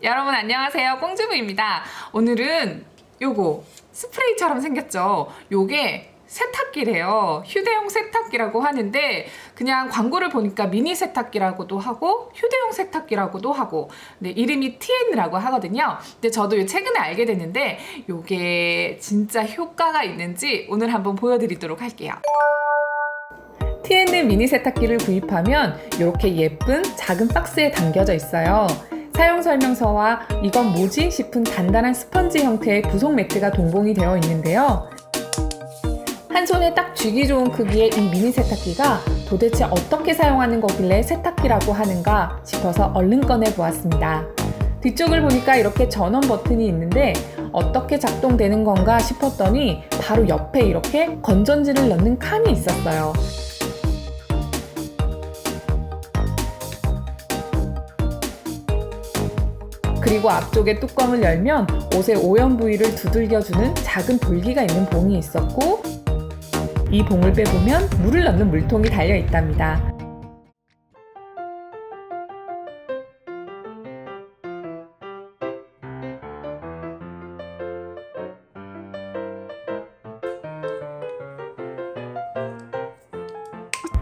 여러분 안녕하세요. 꽁주부입니다. 오늘은 요거 스프레이처럼 생겼죠. 요게 세탁기래요. 휴대용 세탁기라고 하는데 그냥 광고를 보니까 미니 세탁기라고도 하고 휴대용 세탁기라고도 하고 네, 이름이 TN라고 하거든요. 근데 저도 요 최근에 알게 됐는데 요게 진짜 효과가 있는지 오늘 한번 보여드리도록 할게요. TN 미니 세탁기를 구입하면 이렇게 예쁜 작은 박스에 담겨져 있어요. 사용 설명서와 이건 뭐지 싶은 단단한 스펀지 형태의 부속 매트가 동봉이 되어 있는데요. 한 손에 딱 쥐기 좋은 크기의 이 미니 세탁기가 도대체 어떻게 사용하는 거길래 세탁기라고 하는가 싶어서 얼른 꺼내 보았습니다. 뒤쪽을 보니까 이렇게 전원 버튼이 있는데 어떻게 작동되는 건가 싶었더니 바로 옆에 이렇게 건전지를 넣는 칸이 있었어요. 그리고 앞쪽에 뚜껑을 열면 옷의 오염 부위를 두들겨주는 작은 돌기가 있는 봉이 있었고 이 봉을 빼보면 물을 넣는 물통이 달려 있답니다.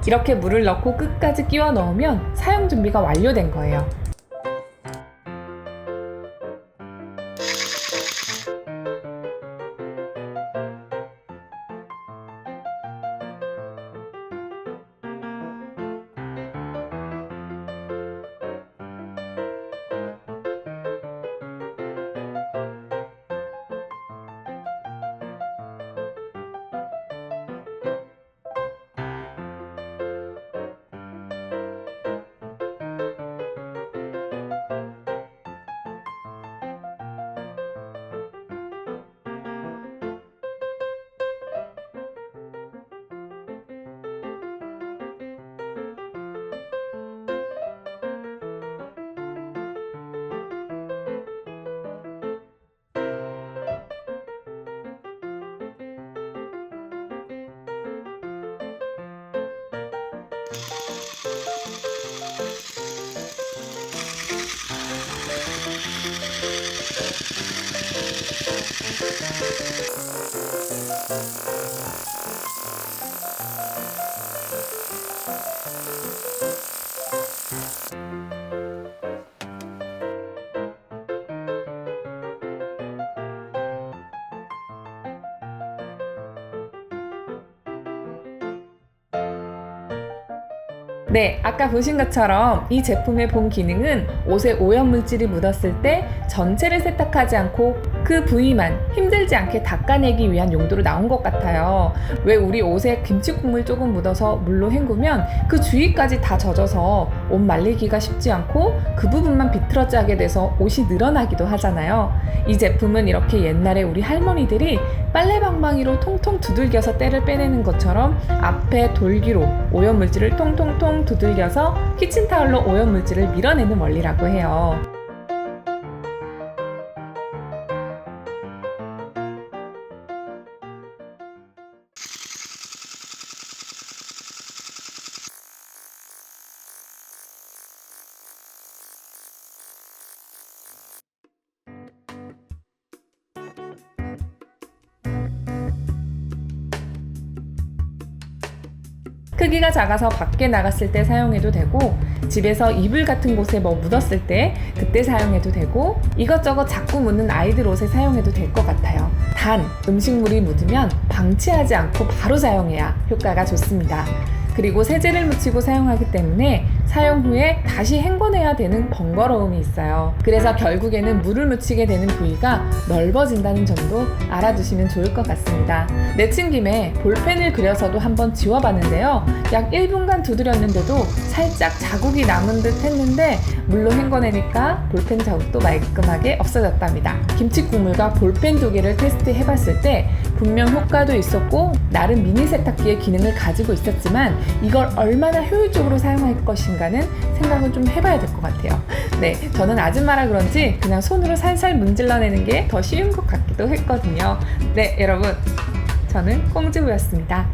이렇게 물을 넣고 끝까지 끼워 넣으면 사용 준비가 완료된 거예요. 네, 아까 보신 것처럼 이 제품의 본 기능은 옷에 오염 물질이 묻었을 때 전체를 세탁하지 않고 그 부위만 힘들지 않게 닦아내기 위한 용도로 나온 것 같아요. 왜 우리 옷에 김치 국물 조금 묻어서 물로 헹구면 그 주위까지 다 젖어서 옷 말리기가 쉽지 않고 그 부분만 비틀어지게 돼서 옷이 늘어나기도 하잖아요. 이 제품은 이렇게 옛날에 우리 할머니들이 빨래방망이로 통통 두들겨서 때를 빼내는 것처럼 앞에 돌기로 오염물질을 통통통 두들겨서 키친타올로 오염물질을 밀어내는 원리라고 해요. 크기가 작아서 밖에 나갔을 때 사용해도 되고 집에서 이불 같은 곳에 뭐 묻었을 때 그때 사용해도 되고 이것저것 자꾸 묻는 아이들 옷에 사용해도 될 것 같아요. 단 음식물이 묻으면 방치하지 않고 바로 사용해야 효과가 좋습니다. 그리고 세제를 묻히고 사용하기 때문에 사용 후에 다시 헹궈내야 되는 번거로움이 있어요. 그래서 결국에는 물을 묻히게 되는 부위가 넓어진다는 점도 알아두시면 좋을 것 같습니다. 내친 김에 볼펜을 그려서도 한번 지워봤는데요. 약 1분간 두드렸는데도 살짝 자국이 남은 듯 했는데 물로 헹궈내니까 볼펜 자국도 말끔하게 없어졌답니다. 김치 국물과 볼펜 두 개를 테스트 해봤을 때 분명 효과도 있었고 나름 미니 세탁기의 기능을 가지고 있었지만 이걸 얼마나 효율적으로 사용할 것인가 는 생각을 좀 해봐야 될 것 같아요. 네, 저는 아줌마라 그런지 그냥 손으로 살살 문질러내는 게 더 쉬운 것 같기도 했거든요. 네, 여러분. 저는 꽁지부였습니다.